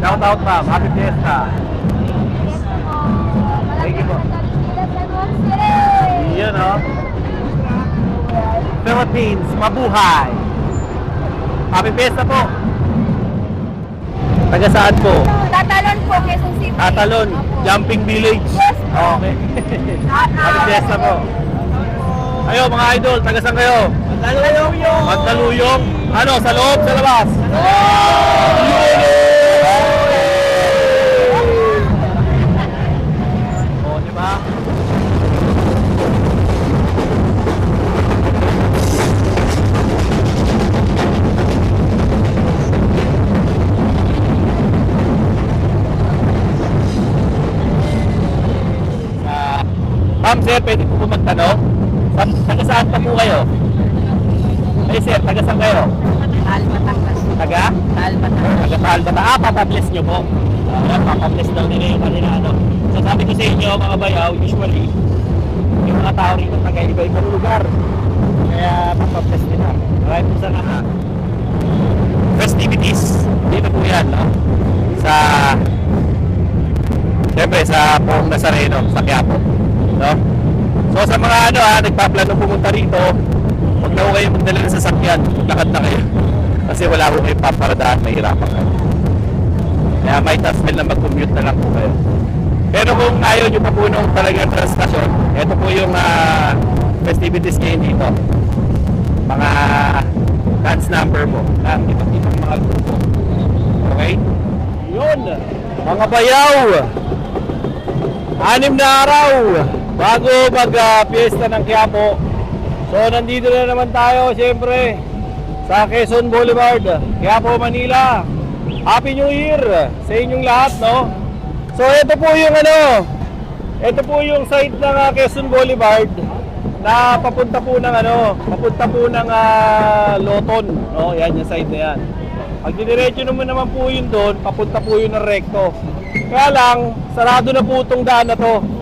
Shout out. Ma'am. Happy Fiesta. Thank you po. Yun o. Philippines, mabuhay. Happy Fiesta po. Taga saan po? Tatalon po, Quezon City. Tatalon, Jumping Village. Yes. Okay. Happy Fiesta po. Kayo mga idol, taga saan kayo? Magdaluyong. Magdaluyong. Ano, sa loob, sa labas? Oh, di ba? Ah, Ma'am, sir, pwede po po magtanong? Sa, taga saan pa po kayo? Ay, sir, taga saan kayo? Batangas. Taga? Tal, Batangas. Taga Palbata. Ah, papabless nyo po. Ayan, papabless daw nila yung kanila, ano. So, sabi ko sa inyo, mga bayaw, usually, yung mga tao rito taga iba-ibang lugar. Kaya, papabless nila. Right po sa mga festivities. Dito po yan, no? Sa, siyempre, sa Pong Nazareno, sa Quiapo. No? So, sa mga ano, ha, nagpaplano pumunta rito, huwag na kayo magdala ng sasakyan. Lakad na kayo. Kasi wala ko kayong paparadaan, mahirapan kayo. Kaya may task na mag-commute na lang po kayo. Pero kung ayaw nyo pa po nung talagang transportasyon, ito po yung ah, festivities ngayon dito. Mga dance number mo ng iba't ibang mga grupo. Okay? Yun! Mga bayaw! Anim na araw bago mag-fiesta ng Quiapo. So nandito na naman tayo, siyempre, sa Quezon Boulevard, Quiapo, Manila. Happy New Year sa inyong lahat, no? So ito po yung ano, ito po yung side ng ah, Quezon Boulevard na papunta po ng ano, papunta po ng ah, Loton, no? Yan yung side na yan. Pag didiretso naman naman po yun doon, papunta po yun ng recto. Kaya lang, sarado na po itong daan na to.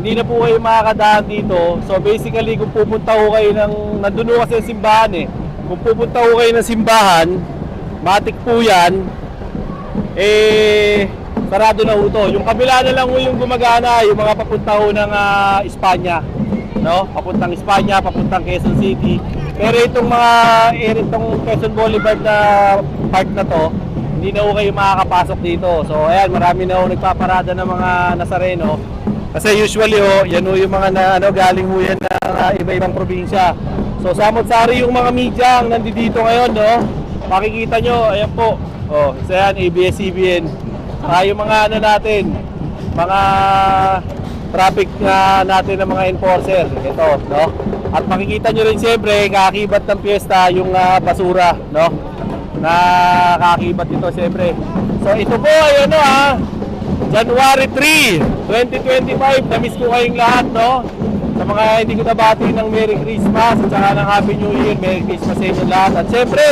Hindi na po kayo makakadaan dito. So basically, kung pupunta ho kayo ng, nandun ho kasi yung simbahan eh. Kung pupunta ho kayo ng simbahan, matik po yan, eh, sarado na ho to. Yung kabila na lang yung gumagana, yung mga papunta ho ng ah, Espanya. No? Papuntang Espanya, papuntang Quezon City. Pero itong mga area, itong Quezon Boulevard na part na to, hindi na ho kayo makakapasok dito. So ayan, marami na ho nagpaparada ng mga Nazareno. Kasi usually ho, yan ho yung mga na, ano, galing ho yan ng ah, iba-ibang probinsya. So samot-sari yung mga media ang nandito ngayon, no? Makikita nyo, ayan po. Oh, isa yan, ABS-CBN. Ah, yung mga ano natin, mga traffic na natin ng mga enforcer. Ito, no? At makikita nyo rin siyempre, kakibat ng piyesta yung ah, basura, no? Na kakibat ito siyempre. So ito po ay ano ah, January 3, 2025. Na-miss ko kayong lahat, no? Sa mga hindi ko nabati ng Merry Christmas at saka ng Happy New Year, Merry Christmas sa inyo lahat. At siyempre,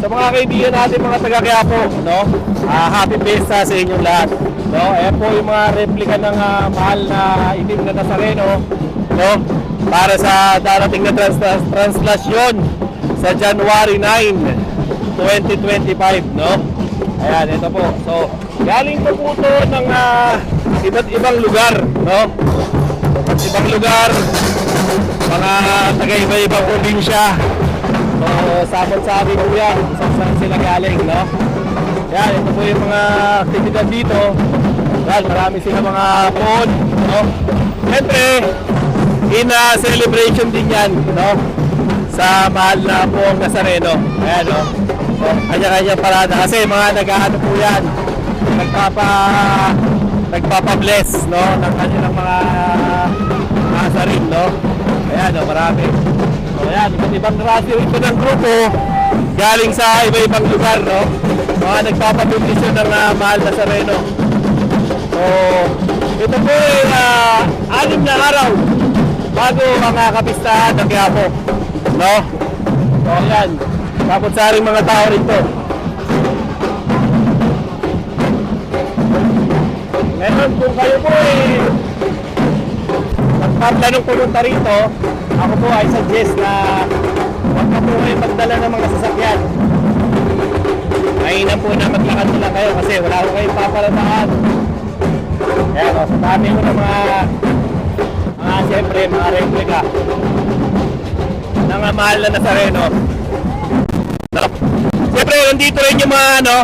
sa mga kaibigan natin, mga taga Quiapo, no? Ah, happy Fiesta sa inyong lahat. No? Ayan po yung mga replika ng ah, mahal na itim na Nazareno, no? Para sa darating na trans translasyon sa January 9, 2025, no? Ayan, ito po. So, galing po po to ng ah, iba't ibang lugar, no? Iba't ibang lugar, mga taga-iba-ibang probinsya. So, sabot-sabi po yan, saan sila galing, no? Yan, ito po yung mga aktibidad dito. Yan, marami sila mga phone, no? Siyempre, in a celebration din yan, no? Sa mahal na buong Nazareno. Ayan, no? So, kanya-kanya parada. Kasi mga nag-ano po yan, nagpapa nagpapa-bless, no? Ng kanilang mga Nazarin, no? Ayan, no? Marami. So, ayan, iba't ibang klase ito ng grupo galing sa iba-ibang lugar, no? Mga nagpapabindisyon ng uh, mahal na Sareno. So, ito po ay ah, anim na araw bago ang uh, kapistahan ng Quiapo, no? So, ayan. Tapos sa rin mga tao rito. Ngayon, kung kayo po ay nagpaplanong pumunta rito, ako po ay suggest na huwag na po kayo magdala ng mga sasakyan. mainam po na maglakad na lang kayo kasi wala ko kayong papaladaan. Ayan o, sa dami mo ng mga mga siyempre, mga replika ng mahal na Nazareno. No? Siyempre, nandito rin yung mga ano,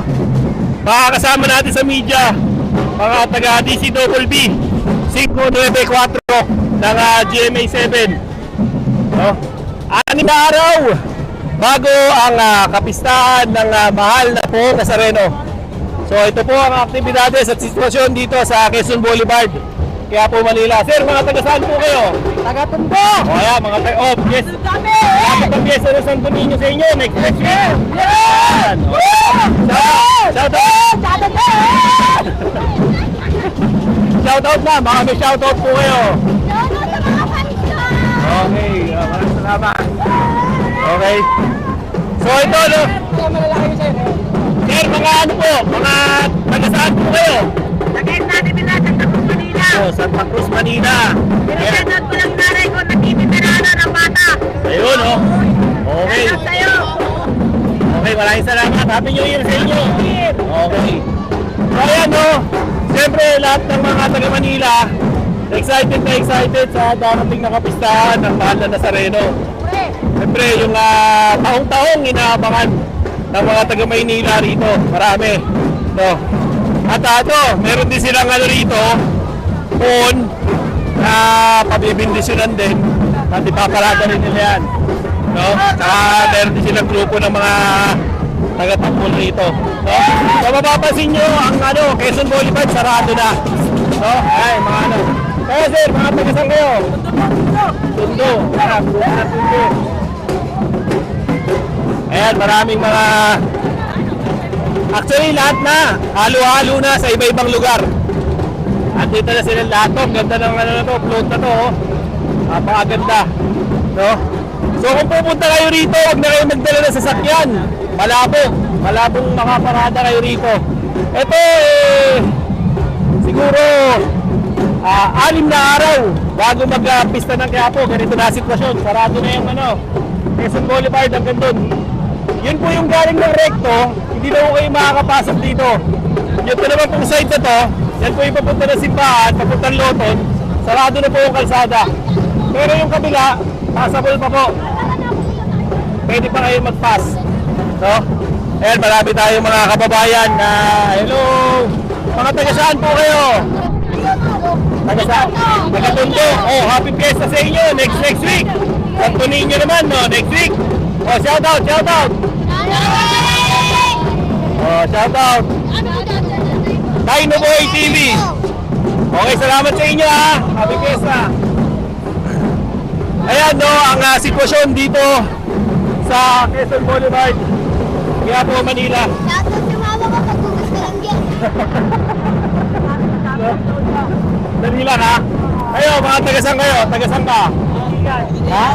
mga kasama natin sa media, mga taga DCWB 594 ng ah, GMA 7. No? Anim na araw bago ang ah, kapistahan ng ah, mahal na po Nazareno. So ito po ang aktibidades at sitwasyon dito sa Quezon Boulevard. Kaya po Manila. Sir, mga taga saan po kayo? Taga-tundo! O kaya mga taga, oh, yes. Kami! Dapat ang pyesa ng Santo Niño sa inyo. Next next year. Yan. O, Shout out. Shout out. Shout out na. Mga may shout out po kayo. Shoutout sa mga fans ko! Okay. ah, Maraming salamat. Okay. So ito, no? Sir, mga ano po? Mga taga saan po kayo? Nag-end natin binatang Oh, Santa Cruz, Manila. Pinasenood ko lang nanay ko, nagtitirahan ng bata. Ayun, oh. Okay. Okay, maraming salamat. Happy New Year sa inyo. Okay. So ayan, no? Siyempre, lahat ng mga taga Manila, excited na excited sa darating na kapistahan ng mahal na Nazareno. Siyempre, yung ah, taong-taong inaabangan ng mga taga Maynila rito. Marami. No? At ato, meron din silang ano rito, phone na pabibindisyonan din. At ipaparada rin nila yan. No? Saka meron din silang grupo ng mga taga-tampol rito. No? So mapapansin nyo, ang ano, Quezon Boulevard sarado na. No? Ay, mga ano. Kaya sir, mga taga-saan kayo? Tundo. Tundo. Ayan, maraming mga... Actually, lahat na. Halo-halo na sa iba-ibang lugar. Andito na sila lahat to. Ang Ganda ng ano na to, float na to. Oh. Napakaganda. No? So kung pupunta kayo rito, huwag na kayo magdala ng sasakyan. Malabo. Malabong makaparada kayo rito. Ito eh, siguro ah, anim na araw bago mag-pista ng Quiapo. Ganito na sitwasyon. Sarado na yung ano, Quezon Boulevard hanggang doon. Yun po yung galing ng recto, hindi na po kayo makakapasok dito. Yung ito naman pong side na to, yan po yung papunta ng simbahan, papuntang Loton, sarado na po yung kalsada. Pero yung kabila, passable pa po. Pwede pa kayo mag-pass. No? Ayan, marami tayong mga kababayan na, hello! Mga taga saan po kayo? Taga saan? Taga Tondo. Oh, happy fiesta sa inyo next next week. Santo Niño naman, no? Next week. Oh, shout out, shout out. Oh, shout out. Dino Boy TV. Okay, salamat sa inyo ha. Happy fiesta. Ayan no, ang ah, sitwasyon dito sa Quezon Boulevard. Kaya po Manila. Shoutout sa mama ko, pagbugas ka lang yan. Dali lang ha. Kayo, mga taga-san kayo? Taga-san ka? Ha?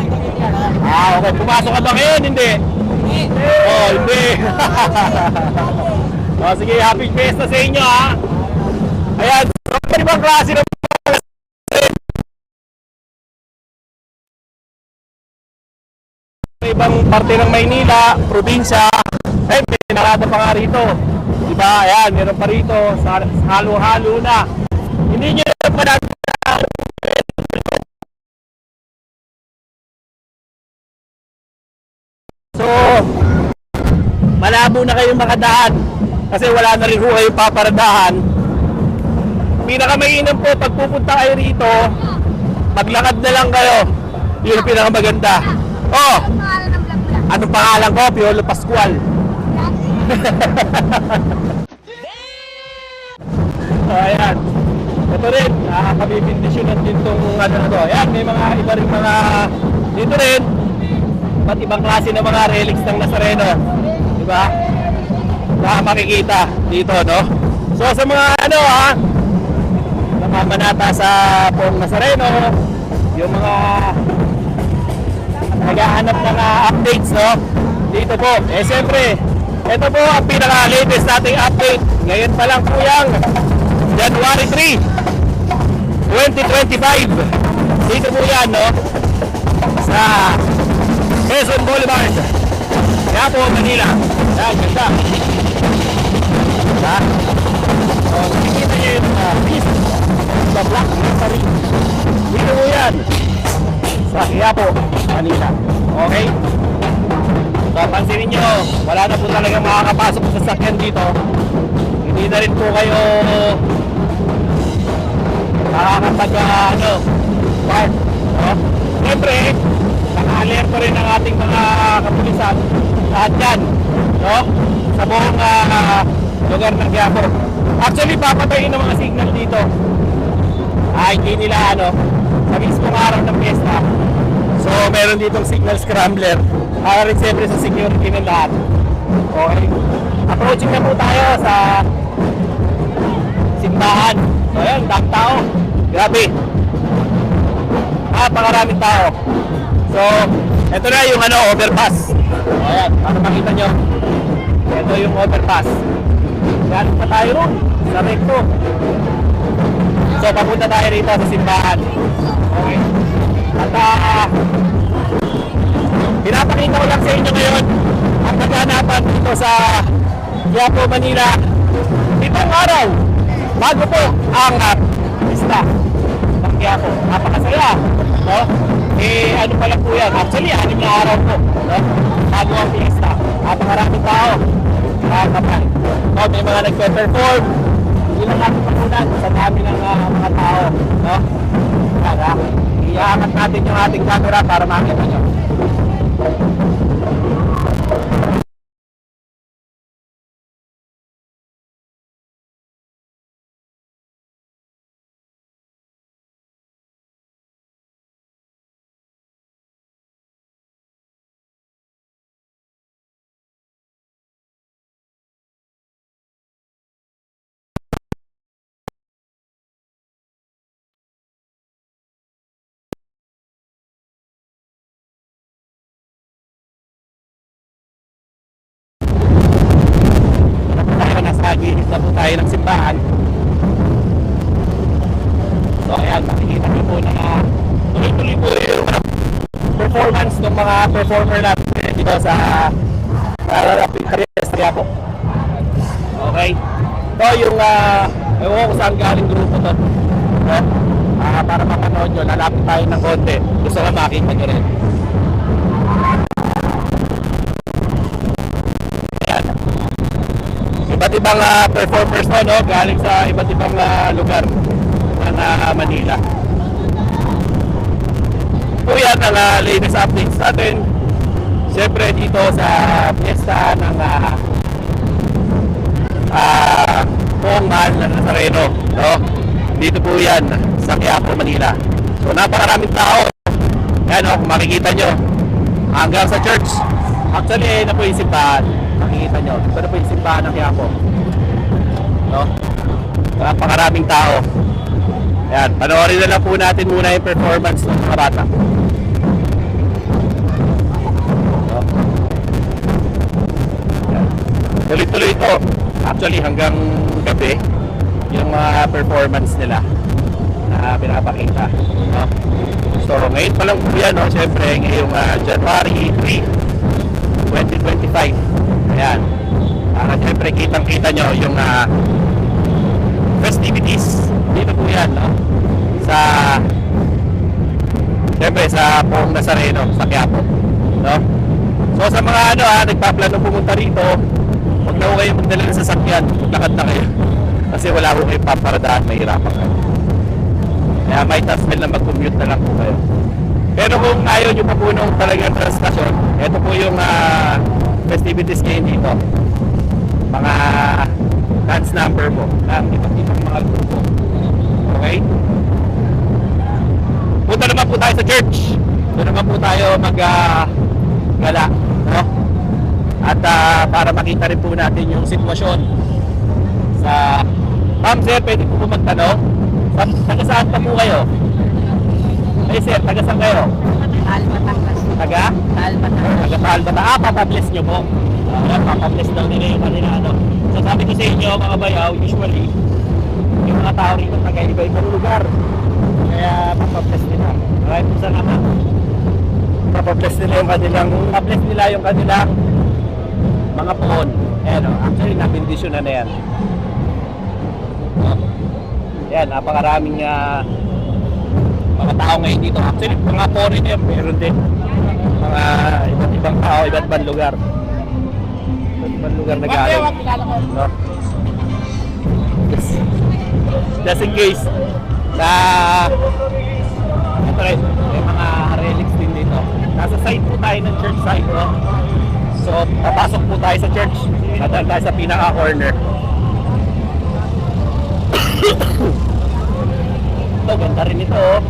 Ah, okay. Pumasok ka ba ngayon? Hindi. Oh, hindi. oh, sige, happy fiesta sa inyo ha. Ayan, so, ibang klase ng ibang parte ng Maynila, probinsya, eh, may narada pa nga rito. Diba? Ayan, meron pa rito, halo-halo na. Hindi nyo na pa natin So, malabo na kayong makadaan kasi wala na rin ho kayong paparadahan. Pinakamainam po, pag pupunta kayo rito, maglakad na lang kayo. Yun ang pinakamaganda. Oh, Ang pangalan ko? Piolo Pascual. So, ayan. Ito rin, nakakabibindisyonan din itong ano na to. Ayan, may mga iba rin mga dito rin. Ba't ibang klase ng mga relics ng Nazareno. Di ba? Na makikita dito, no? So, sa mga ano, ha? Namamanata sa Pong Nazareno, yung mga naghahanap ng ah, updates, no? Dito po. Eh, siyempre, ito po ang pinaka-latest nating update. Ngayon pa lang po yung January 3, 2025. Dito po yan, no? Sa Quezon Boulevard. Kaya po, Manila. Yan, ganda. Manila. So, nakikita nyo yung uh, the black mystery. Dito po yan. Sa Quiapo, Manila. Okay? So, pansinin nyo, wala na po talaga makakapasok sa sasakyan dito. Hindi na rin po kayo makakapag, uh, ano, park. No? Siyempre, naka-alert rin ang ating mga kapulisan. Lahat yan. No? Sa buong ah, lugar ng Quiapo. Actually, papatayin ng mga signal dito. Ah, hindi nila ano, sa mismong araw ng fiesta. So, meron ditong signal scrambler. Para rin siyempre sa security ng lahat. Okay. Approaching na po tayo sa simbahan. So, ayan, dami tao. Grabe. Napakaraming tao. So, ito na yung ano, overpass. O, ayan, para makita nyo. Ito yung overpass. Galing pa tayo ron, sa recto. So, papunta tayo rito sa simbahan. Okay. At, ah, pinapakita ko lang sa inyo ngayon ang kaganapan dito sa Quiapo, Manila. Itong araw, bago po ang uh, pista ng Quiapo. Napakasaya. No? Eh, ano pala po yan? Actually, anim na araw po. No? Bago ang pista. Napakaraming tao. Nakakapan. No, may mga nagpe-perform. Hindi lang natin pakunan sa dami ng ah, mga tao. No? Kaya, iaangat natin yung ating camera para makita nyo. Tayo ng simbahan. So ayan, makikita niyo po na tuloy-tuloy po yung performance ng mga performer natin dito sa Nararapid Kariya po. Okay? Ito yung, uh, ewan ko saan galing grupo to. No? Ah, para mapanood nyo, lalapit tayo ng konti. Gusto ko makita nyo rin. Ayan. iba't ibang ah, performers to, no? Galing sa iba't ibang ah, lugar ng ah, Manila. Po yan ang ah, latest updates natin. Siyempre dito sa fiesta ng ah ah, Poong Mahal na Nazareno, no? Dito po yan sa Quiapo, Manila. So napakaraming tao. Yan? Kung makikita nyo. Hanggang sa church. Actually, eh, na po yung simbahan. Makikita nyo. Ito na po yung simbahan ng Quiapo. No? Napakaraming tao. Ayan, panoorin na lang po natin muna yung performance ng mga bata. Tuloy-tuloy ito. Actually, hanggang gabi, yung mga performance nila na pinapakita. No? So, ngayon pa lang po yan, no? Siyempre, ngayong ah, January 3, 2025. Ayan. Para siyempre, kitang-kita nyo yung ah, festivities. Dito po yan, no? Sa, siyempre, sa Pong Nazareno, sa Quiapo. No? So, sa mga ano, ha, nagpaplano pumunta rito, huwag na ho kayo magdala ng sasakyan. Lakad na kayo. Kasi wala ho kayo paparadaan, mahirapan kayo. Kaya might as well na mag-commute na lang po kayo. Pero kung ayaw nyo pa po nung talagang transportasyon, ito po yung ah, festivities ngayon dito. Mga dance number po ng iba't ibang mga grupo. Okay? Punta naman po tayo sa church. Doon naman po tayo mag gala. No? At ah, para makita rin po natin yung sitwasyon sa Ma'am sir, pwede po po magtanong? Sa, taga saan pa po kayo? Eh sir, taga saan kayo? Albatangas. Taga? Albatangas. Taga Palbata. Ah, papabless nyo po. Ayan, papabless daw nila yung kanila ano. So sabi ko sa inyo mga bayaw, usually, yung mga tao rito taga iba-ibang lugar. Kaya papabless nila. Po salamat. Papabless nila yung kanilang, papabless nila yung kanilang mga poon. Ayan o, actually nabindisyon na na yan. No? Yan, napakaraming ah, mga tao ngayon dito. Actually, mga foreign yan, meron din. Mga iba't ibang tao, iba't ibang lugar. Ibang lugar na galing. No? Just, just in case na ito rin, may mga relics din dito. Nasa side po tayo ng church side, no? So, papasok po tayo sa church. Nadal tayo sa pinaka-corner. ito, ganda rin ito, oh.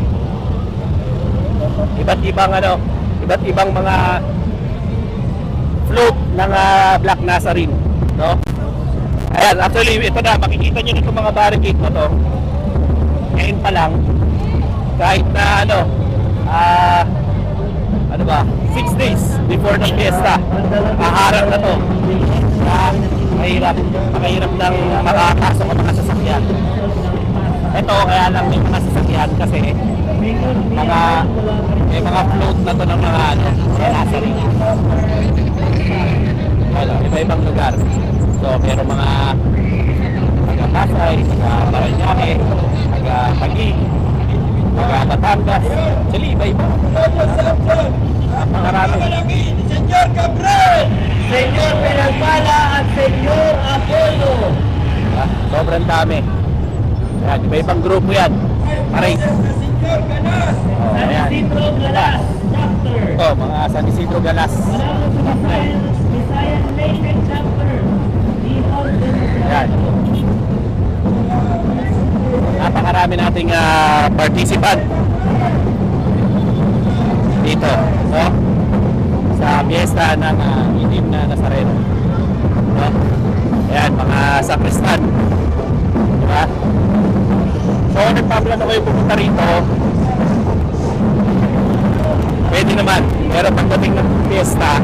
Iba't ibang ano, iba't ibang mga ng ah, Black Nazarene, no? Ayan, actually, ito na, makikita nyo nito mga barricade na to. Ngayon pa lang, kahit na ano, ah, ano ba, 6 days before the fiesta, kaharang na to. Ah, mahirap, mahirap ng makakasok ang mga sasakyan. Ito, kaya lang may mga sasakyan kasi mga may mga float na to ng mga ano, Nazarene. Ano, iba-ibang lugar. So, meron mga taga Pasay, taga Paranaque, taga Taguig, taga Batangas. Actually, iba-iba. Napakarami. Senyor Gabriel! Senyor Pinagpala at Senyor Apollo! Ah, sobrang dami. Ayan, iba-ibang grupo yan. Maray. Senyor Ganas! Oh, ayan. Isidro Galas, Chapter! Ito, mga San Isidro Galas. Visayan, Visayan Nation Chapter! Lihon Ayan. Napakarami nating ah, participant dito, no? Sa fiesta ng uh, itim na Nazareno. No? Ayan, mga sakristan. Diba? So, nagpaplano kayo pupunta rito, pwede naman. Pero pagdating ng fiesta,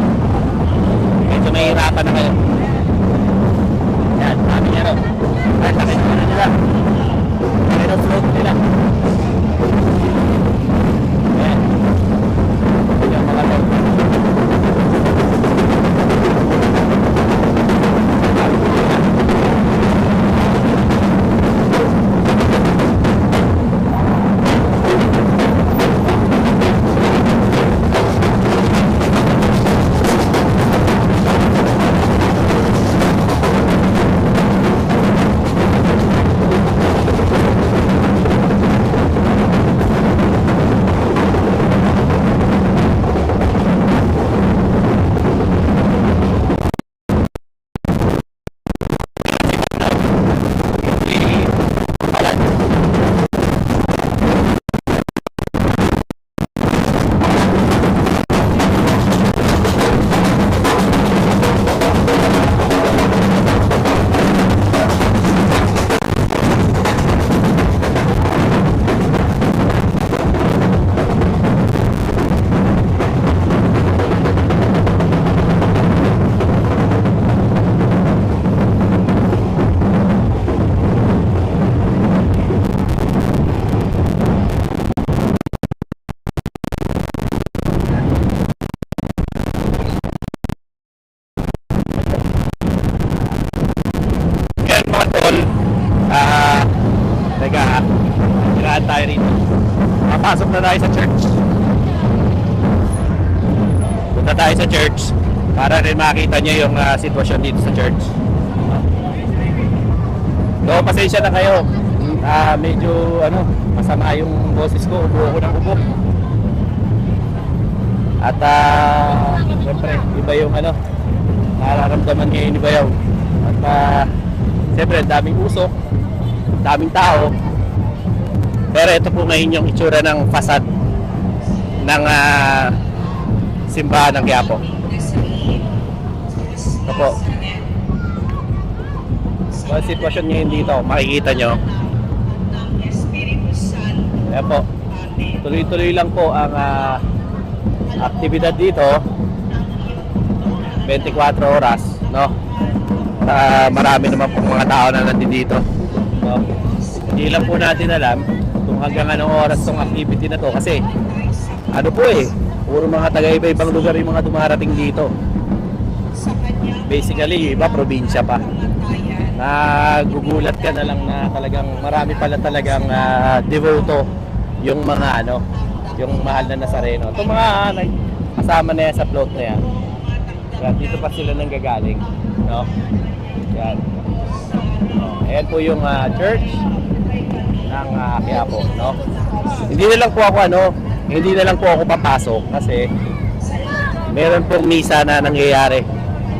medyo nahihirapan na kayo. Yan, dami niya rin. Ay, sakit na nila. Sakit ang float nila. Yan. Yan yung mga to. Kailangan tayo rito. Papasok na tayo sa church. Punta tayo sa church para rin makita nyo yung ah, sitwasyon dito sa church. So, pasensya na kayo. Ah, medyo ano, masama yung boses ko. Ubo ako ng ubo. At ah, siyempre, iba yung ano, nararamdaman ngayon ni Bayaw. At ah, siyempre, daming usok, daming tao. Pero ito po ngayon yung itsura ng fasad ng ah, simbahan ng Quiapo. Ito po. So, ang sitwasyon ngayon dito, makikita nyo. Ayan po. Tuloy-tuloy lang po ang ah, aktibidad dito 24 oras no Ah, marami naman po mga tao na nandito no? hindi lang po natin alam kung hanggang anong oras tong activity na to kasi ano po eh puro mga taga iba ibang lugar yung mga dumarating dito basically, iba probinsya pa. Nagugulat ka na lang na talagang marami pala talagang ah, devoto yung mga ano, yung mahal na Nazareno. Itong mga ah, kasama na yan sa float na yan. Yan, dito pa sila nang gagaling. No? Yan. Ayan po yung ah, church ng uh, Quiapo, no? Hindi na lang po ako ano, hindi na lang po ako papasok kasi meron pong misa na nangyayari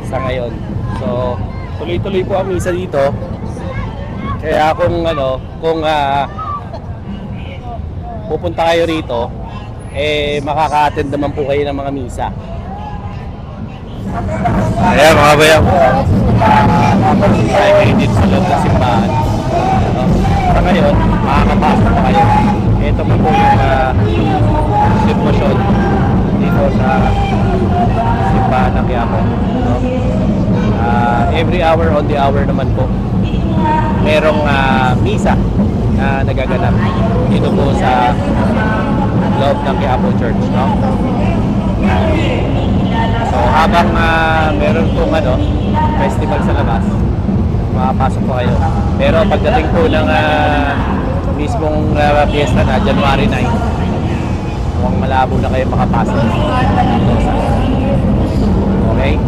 sa ngayon. So, tuloy-tuloy po ang misa dito. Kaya kung ano, kung ah, pupunta kayo rito, eh makaka-attend naman po kayo ng mga misa. Ayan mga bayan po. Ay, kayo dito sa loob ng simbahan. Sa ngayon, makakapasok pa kayo. Ito po po yung uh, sitwasyon dito sa simbahan ng Quiapo. No? Ah, every hour on the hour naman po merong ah, misa na nagaganap dito po sa loob ng Quiapo Church. No? So habang ah, meron pong ano, festival sa labas, makapasok po kayo. Pero pagdating po ng uh, mismong uh, piyesta na, January 9, mukhang malabo na kayo makapasok. Okay?